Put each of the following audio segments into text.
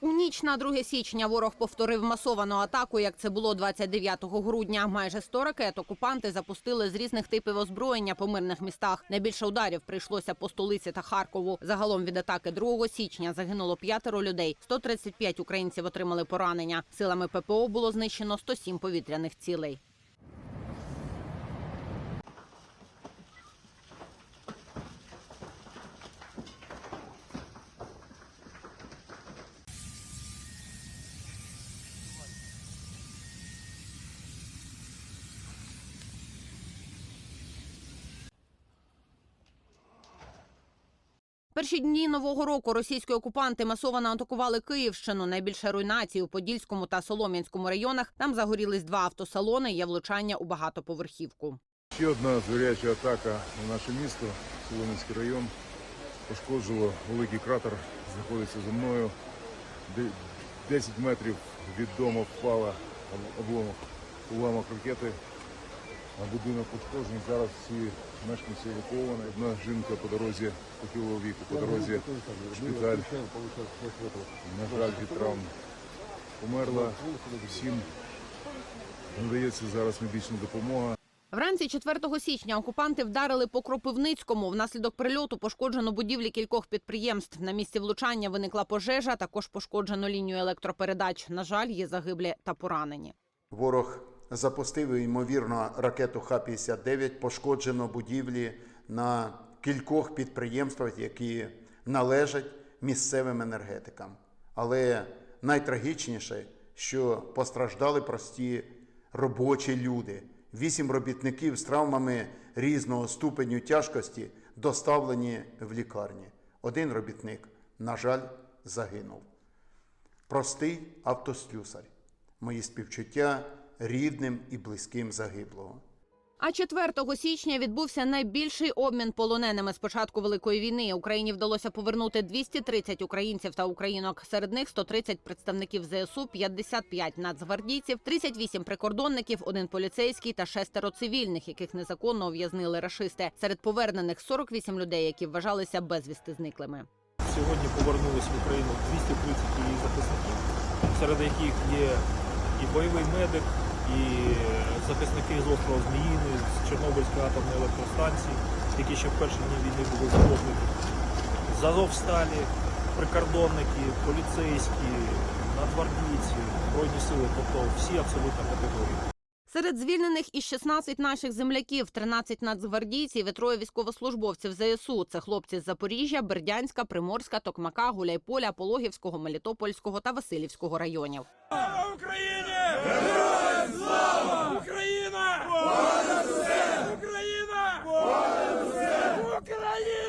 У ніч на 2 січня ворог повторив масовану атаку, як це було 29 грудня. Майже 100 ракет окупанти запустили з різних типів озброєння по мирних містах. Найбільше ударів прийшлося по столиці та Харкову. Загалом від атаки 2 січня загинуло п'ятеро людей. 135 українців отримали поранення. Силами ППО було знищено 107 повітряних цілей. Перші дні нового року російські окупанти масово атакували Київщину. Найбільше руйнацій у Подільському та Солом'янському районах. Там загорілись два автосалони. Є влучання у багатоповерхівку. Ще одна звіряча атака на наше місто, Солом'янський район. Пошкоджило великий кратер, знаходиться за мною. Де- 10 метрів від дому впала обломок, уламок ракети. А будинок пошкоджений. Зараз всі мешканці евакуовані. Одна жінка по дорозі похилого віку, по дорозі в шпиталь. На жаль, від травм померла. Всім надається зараз медична допомога. Вранці 4 січня окупанти вдарили по Кропивницькому. Внаслідок прильоту пошкоджено будівлі кількох підприємств. На місці влучання виникла пожежа. Також пошкоджено лінію електропередач. На жаль, є загиблі та поранені. Ворог запустив ймовірно ракету Х-59. Пошкоджено будівлі на кількох підприємствах, які належать місцевим енергетикам. Але найтрагічніше, що постраждали прості робочі люди. Вісім робітників з травмами різного ступеню тяжкості доставлені в лікарні. Один робітник, на жаль, загинув. Простий автослюсар. Мої співчуття рідним і близьким загиблого. А 4 січня відбувся найбільший обмін полоненими з початку великої війни. Україні вдалося повернути 230 українців та українок. Серед них 130 представників ЗСУ, 55 нацгвардійців, 38 прикордонників, один поліцейський та шестеро цивільних, яких незаконно ув'язнили рашисти. Серед повернених 48 людей, які вважалися безвісти зниклими. Сьогодні повернулись в Україну 230 її захисників, серед яких є і бойовий медик, і захисники з острова Зміїни, з Чорнобильської атомної електростанції, які ще в перші дні війни були захоплені. З Азовсталі, прикордонники, поліцейські, нацгвардійці, збройні сили, тобто всі абсолютно категорії. Серед звільнених із 16 наших земляків, 13 нацгвардійців і троє військовослужбовців ЗСУ. Це хлопці з Запоріжжя, Бердянська, Приморська, Токмака, Гуляйполя, Пологівського, Мелітопольського та Васильівського районів. Україні! Героям слава! Україна! Понад усе! Україна! Понад усе! Україна!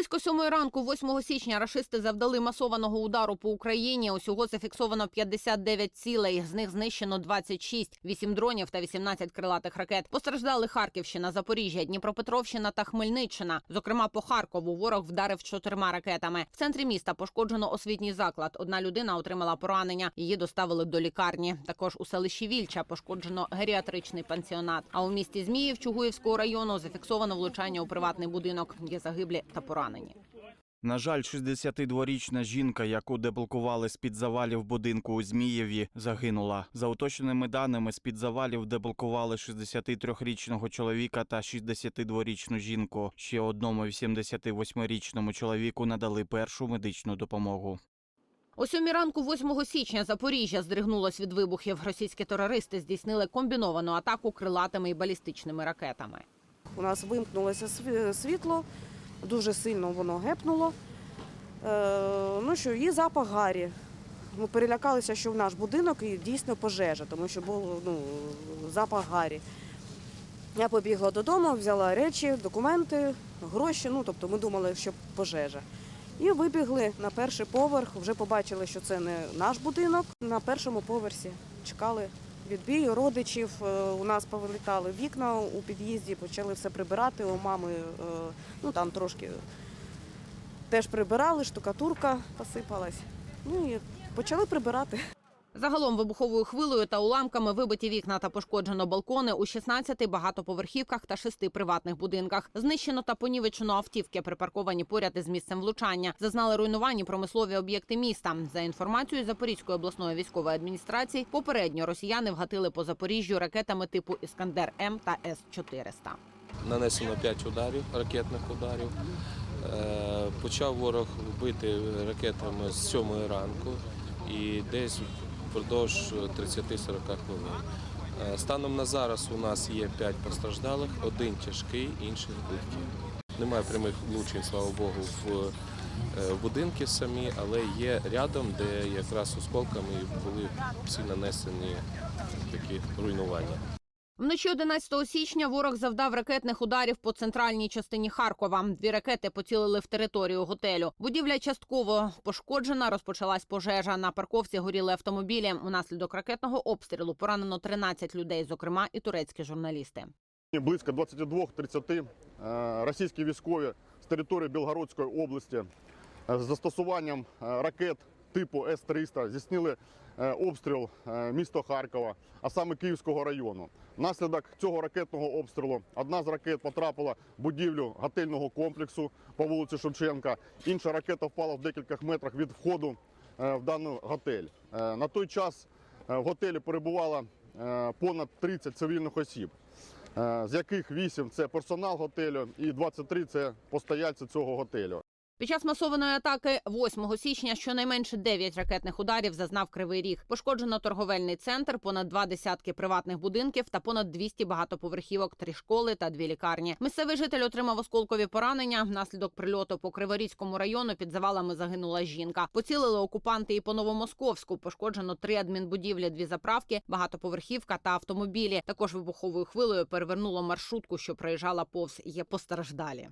Близько сьомої ранку, 8 січня, рашисти завдали масованого удару по Україні. Усього зафіксовано 59 цілей. З них знищено 26, 8 дронів та 18 крилатих ракет. Постраждали Харківщина, Запоріжжя, Дніпропетровщина та Хмельниччина. Зокрема, по Харкову ворог вдарив чотирма ракетами. В центрі міста пошкоджено освітній заклад. Одна людина отримала поранення. Її доставили до лікарні. Також у селищі Вільча пошкоджено геріатричний пансіонат. А у місті Зміїв Чугуївського району зафіксовано влучання у приватний будинок. Є загиблі та поранені. На жаль, 62-річна жінка, яку деблокували з-під завалів будинку у Змієві, загинула. За уточненими даними, з-під завалів деблокували 63-річного чоловіка та 62-річну жінку. Ще одному 88-річному чоловіку надали першу медичну допомогу. О сьомій ранку, 8 січня, Запоріжжя здригнулось від вибухів. Російські терористи здійснили комбіновану атаку крилатими і балістичними ракетами. У нас вимкнулося світло, дуже сильно воно гепнуло. Е, ну що, і запах гарі. Ми перелякалися, що в наш будинок і дійсно пожежа, тому що був ну, запах гарі. Я побігла додому, взяла речі, документи, гроші. Ну, тобто ми думали, що пожежа. І вибігли на перший поверх, вже побачили, що це не наш будинок. На першому поверсі чекали відбій родичів. Е, У нас повилітали вікна у під'їзді, почали все прибирати. У мами е, ну там трошки теж прибирали, штукатурка посипалась. Ну і почали прибирати. Загалом вибуховою хвилею та уламками вибиті вікна та пошкоджено балкони у 16 багатоповерхівках та 6 приватних будинках. Знищено та понівечено автівки, припарковані поряд із місцем влучання. Зазнали руйнувань і промислові об'єкти міста. За інформацією Запорізької обласної військової адміністрації, попередньо росіяни вгатили по Запоріжжю ракетами типу Іскандер М та С 400 Нанесено 5 ударів, ракетних ударів. Е, Почав ворог бити ракетами з 7 ранку і десь впродовж 30-40 хвилин. Е, Станом на зараз у нас є 5 постраждалих, один тяжкий, інший легкий. Немає прямих влучень, слава Богу, е, в будинки самі, але є рядом, де якраз осколками були всі нанесені такі руйнування. Вночі 11 січня ворог завдав ракетних ударів по центральній частині Харкова. Дві ракети поцілили в територію готелю. Будівля частково пошкоджена. Розпочалась пожежа. На парковці горіли автомобілі. Унаслідок ракетного обстрілу поранено 13 людей, зокрема і турецькі журналісти. Близько 22.30 е, російські військові з території Білгородської області е, з застосуванням е, ракет типу С-300 здійснили е, обстріл е, міста Харкова, а саме Київського району. Внаслідок цього ракетного обстрілу одна з ракет потрапила в будівлю готельного комплексу по вулиці Шевченка. Інша ракета впала в декількох метрах від входу е, в даний готель. На той час в готелі перебувало понад 30 цивільних осіб. З яких 8 – це персонал готелю і 23 – це постояльці цього готелю. Під час масованої атаки 8 січня щонайменше 9 ракетних ударів зазнав Кривий Ріг. Пошкоджено торговельний центр, понад два десятки приватних будинків та понад 200 багатоповерхівок, три школи та дві лікарні. Місцевий житель отримав осколкові поранення. Внаслідок прильоту по Криворізькому району під завалами загинула жінка. Поцілили окупанти і по Новомосковську. Пошкоджено три адмінбудівлі, дві заправки, багатоповерхівка та автомобілі. Також вибуховою хвилею перевернуло маршрутку, що проїжджала повз. Є постраждалі.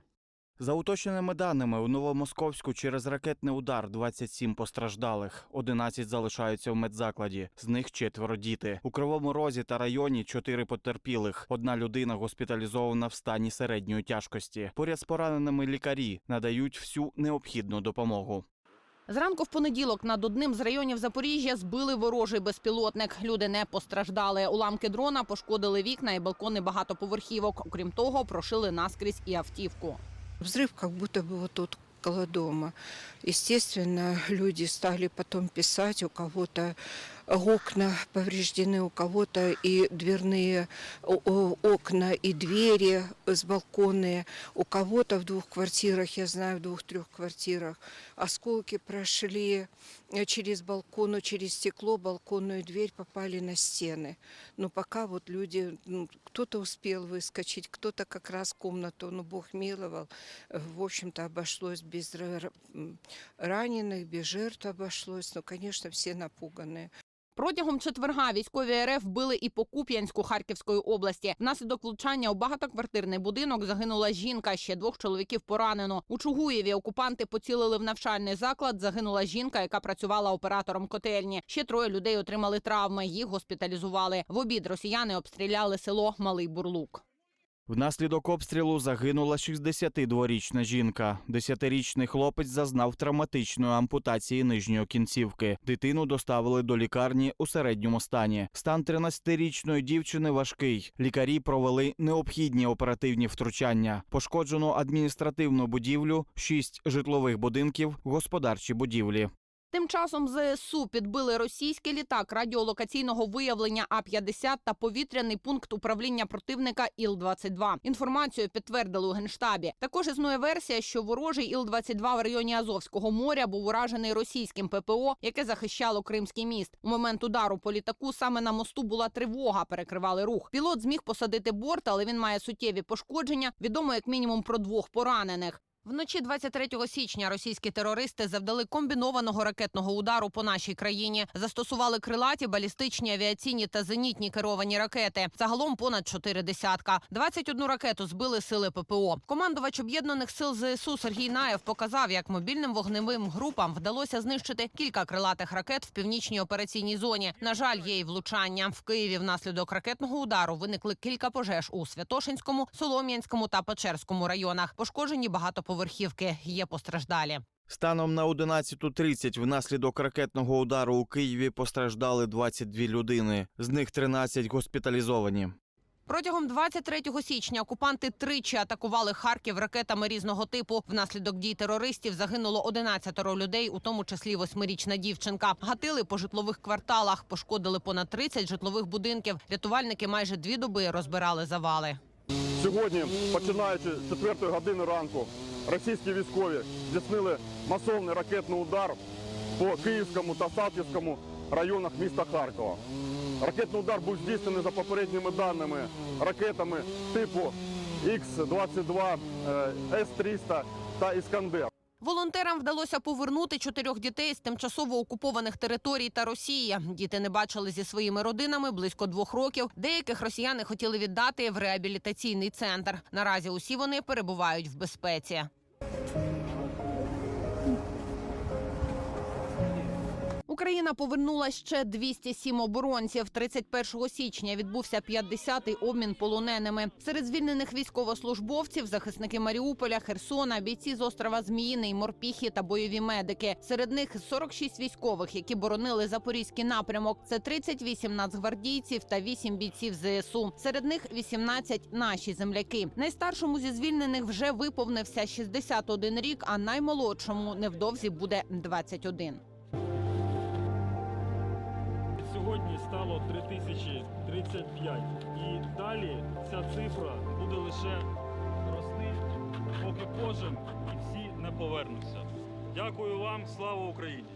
За уточненими даними, у Новомосковську через ракетний удар 27 постраждалих, 11 залишаються в медзакладі, з них четверо діти. У Кривому Розі та районі чотири потерпілих. Одна людина госпіталізована в стані середньої тяжкості. Поряд з пораненими лікарі надають всю необхідну допомогу. Зранку в понеділок над одним з районів Запоріжжя збили ворожий безпілотник. Люди не постраждали. Уламки дрона пошкодили вікна і балкони багатоповерхівок. Окрім того, прошили наскрізь і автівку. Взрыв как будто бы вот тут около дома. Естественно, люди стали потом писать, у кого-то окна повреждены, у кого-то и дверные окна, и двери с балконы, у кого-то в двух квартирах, я знаю, в двух-трех квартирах, осколки прошли через балкон, через стекло, балконную дверь попали на стены. Но пока вот люди, ну, кто-то успел выскочить, кто-то как раз комнату, ну, Бог миловал, в общем-то, обошлось без раненых, без жертв обошлось. Ну, конечно, все напуганные. Протягом четверга військові РФ били і по Куп'янську Харківської області. Внаслідок влучання у багатоквартирний будинок загинула жінка. Ще двох чоловіків поранено. У Чугуєві окупанти поцілили в навчальний заклад. Загинула жінка, яка працювала оператором котельні. Ще троє людей отримали травми. Їх госпіталізували. В обід росіяни обстріляли село Малий Бурлук. Внаслідок обстрілу загинула 62-річна жінка. Десятирічний хлопець зазнав травматичної ампутації нижньої кінцівки. Дитину доставили до лікарні у середньому стані. Стан 13-річної дівчини важкий. Лікарі провели необхідні оперативні втручання. Пошкоджено адміністративну будівлю, шість житлових будинків, господарчі будівлі. Тим часом ЗСУ підбили російський літак радіолокаційного виявлення А-50 та повітряний пункт управління противника Іл-22. Інформацію підтвердили у генштабі. Також існує версія, що ворожий Іл-22 в районі Азовського моря був уражений російським ППО, яке захищало Кримський міст. У момент удару по літаку саме на мосту була тривога, перекривали рух. Пілот зміг посадити борт, але він має суттєві пошкодження. Відомо як мінімум про двох поранених. Вночі 23 січня російські терористи завдали комбінованого ракетного удару по нашій країні. Застосували крилаті, балістичні, авіаційні та зенітні керовані ракети. Загалом понад чотири десятка. 21 ракету збили сили ППО. Командувач об'єднаних сил ЗСУ Сергій Наєв показав, як мобільним вогневим групам вдалося знищити кілька крилатих ракет в північній операційній зоні. На жаль, є й влучання. В Києві внаслідок ракетного удару виникли кілька пожеж у Святошинському, Солом'янському та Печерському районах. Пошкоджені багатоповерхівки. Є постраждалі. Станом на 11.30 внаслідок ракетного удару у Києві постраждали 22 людини, з них 13 госпіталізовані. Протягом 23 січня окупанти тричі атакували Харків ракетами різного типу. Внаслідок дій терористів загинуло 11 людей, у тому числі восьмирічна дівчинка. Гатили по житлових кварталах, пошкодили понад 30 житлових будинків. Рятувальники майже дві доби розбирали завали. Сьогодні, починаючи з 4 години ранку, російські військові здійснили масовний ракетний удар по Київському та Салтівському районах міста Харкова. Ракетний удар був здійснений за попередніми даними ракетами типу Х-22, е, С-300 та Іскандер. Волонтерам вдалося повернути чотирьох дітей з тимчасово окупованих територій та Росії. Діти не бачили зі своїми родинами близько двох років. Деяких росіяни хотіли віддати в реабілітаційний центр. Наразі усі вони перебувають в безпеці. Thank you. Україна повернула ще 207 оборонців. 31 січня відбувся 50-й обмін полоненими. Серед звільнених військовослужбовців захисники Маріуполя, Херсона, бійці з острова Зміїний, Морпіхи та бойові медики. Серед них 46 військових, які боронили запорізький напрямок. Це 38 нацгвардійців та 8 бійців ЗСУ. Серед них 18 наші земляки. Найстаршому зі звільнених вже виповнився 61 рік, а наймолодшому невдовзі буде 21. Сьогодні стало 3035 і далі ця цифра буде лише рости, поки кожен і всі не повернуться. Дякую вам, слава Україні!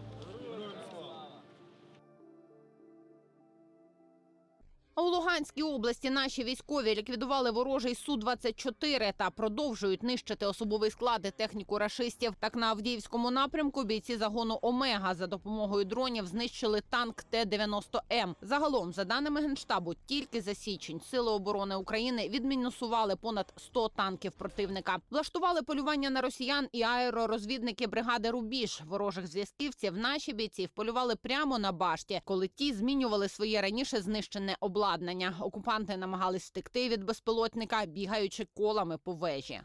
Луганській області наші військові ліквідували ворожий Су-24 та продовжують нищити особовий склад і техніку рашистів. Так на Авдіївському напрямку бійці загону Омега за допомогою дронів знищили танк Т-90М. Загалом, за даними генштабу, тільки за січень сили оборони України відмінусували понад 100 танків противника. Влаштували полювання на росіян і аеророзвідники бригади Рубіж. Ворожих зв'язківців наші бійці вполювали прямо на башті, коли ті змінювали своє раніше знищене обладнання. Окупанти намагались втекти від безпілотника, бігаючи колами по вежі.